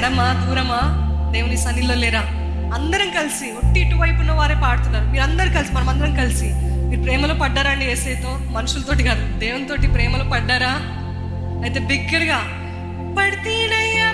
ఎడమా దూరమా? దేవుని సన్నిలో లేరా? అందరం కలిసి ఒట్టి ఇటువైపు ఉన్న వారే పాడుతున్నారు. మీరు అందరు కలిసి మనం అందరం కలిసి. మీరు ప్రేమలో పడ్డారా అండి ఏసైతో మనుషులతోటి కాదు. దేవునితోటి ప్రేమలో పడ్డారా? అయితే బిగ్గరగా పడితేనయ్యా